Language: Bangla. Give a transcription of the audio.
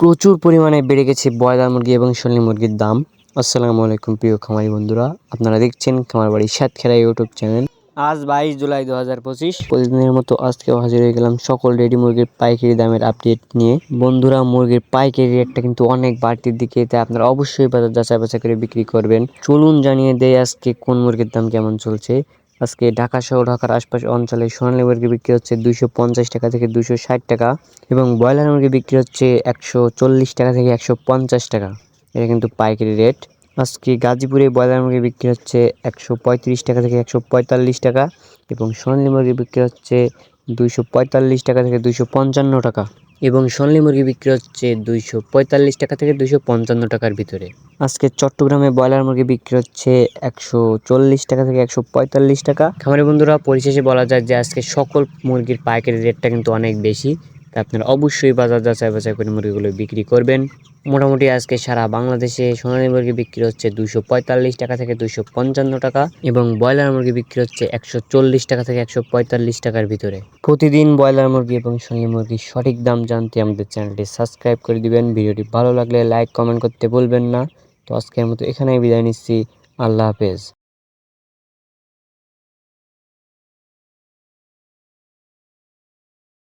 প্রচুর পরিমাণে বেড়ে গেছে ব্রয়লার মুরগি এবং সোনালী মুরগির দাম। আসসালামু আলাইকুম প্রিয় খামারি বন্ধুরা আপনারা দেখছেন খামার বাড়ি সাতক্ষীরা ইউটিউব চ্যানেল। আজ বাইশ জুলাই দু হাজার পঁচিশ। প্রতিদিনের মতো আজকেও হাজির হয়ে গেলাম সকল রেডি মুরগির পাইকারি দামের আপডেট নিয়ে। বন্ধুরা মুরগির পাইকারি রেটটা কিন্তু অনেক বাড়তির দিকে তাই আপনারা অবশ্যই বাজার যাচাই বাছাই করে বিক্রি করবেন। চলুন জানিয়ে দেয় আজকে কোন মুরগির দাম কেমন চলছে। আজকে ঢাকা সহ ঢাকার আশপাশ অঞ্চলে সোনালী মুরগি বিক্রি হচ্ছে দুইশো পঞ্চাশ টাকা থেকে দুইশো ষাট টাকা এবং ব্রয়লার মুরগি বিক্রি হচ্ছে একশো চল্লিশ টাকা থেকে একশো পঞ্চাশ টাকা। এটা কিন্তু পাইকারি রেট। আজকে গাজীপুরে ব্রয়লার মুরগি বিক্রি হচ্ছে একশো পঁয়ত্রিশ টাকা থেকে একশো পঁয়তাল্লিশ টাকা এবং সোনালী মুরগি বিক্রি হচ্ছে দুইশো পঁয়তাল্লিশ টাকা থেকে দুইশো পঞ্চান্ন টাকা। এবং সোনালী মুরগি বিক্রি হচ্ছে দুইশো পঁয়তাল্লিশ টাকা থেকে দুইশো পঞ্চান্ন টাকার ভিতরে। আজকে চট্টগ্রামে ব্রয়লার মুরগি বিক্রি হচ্ছে একশো চল্লিশ টাকা থেকে একশো পঁয়তাল্লিশ টাকা। খামারি বন্ধুরা পরিশেষে বলা যায় যে আজকে সকল মুরগির পাইকারি রেটটা কিন্তু অনেক বেশি। আপনারা অবশ্যই বাজার যাচাই বাছাই করে মুরগিগুলো বিক্রি করবেন। মোটামুটি আজকে সারা বাংলাদেশে সোনালী মুরগি বিক্রি হচ্ছে দুশো পঁয়তাল্লিশ টাকা থেকে দুশো পঞ্চান্ন টাকা এবং ব্রয়লার মুরগি বিক্রি হচ্ছে একশো চল্লিশ টাকা থেকে একশো পঁয়তাল্লিশ টাকার ভিতরে। প্রতিদিন ব্রয়লার মুরগি এবং সোনালী মুরগির সঠিক দাম জানতে আমাদের চ্যানেলটি সাবস্ক্রাইব করে দিবেন। ভিডিওটি ভালো লাগলে লাইক, কমেন্ট করতে বলবেন না। তো আজকের মতো এখানেই বিদায় নিচ্ছি। আল্লাহ হাফেজ।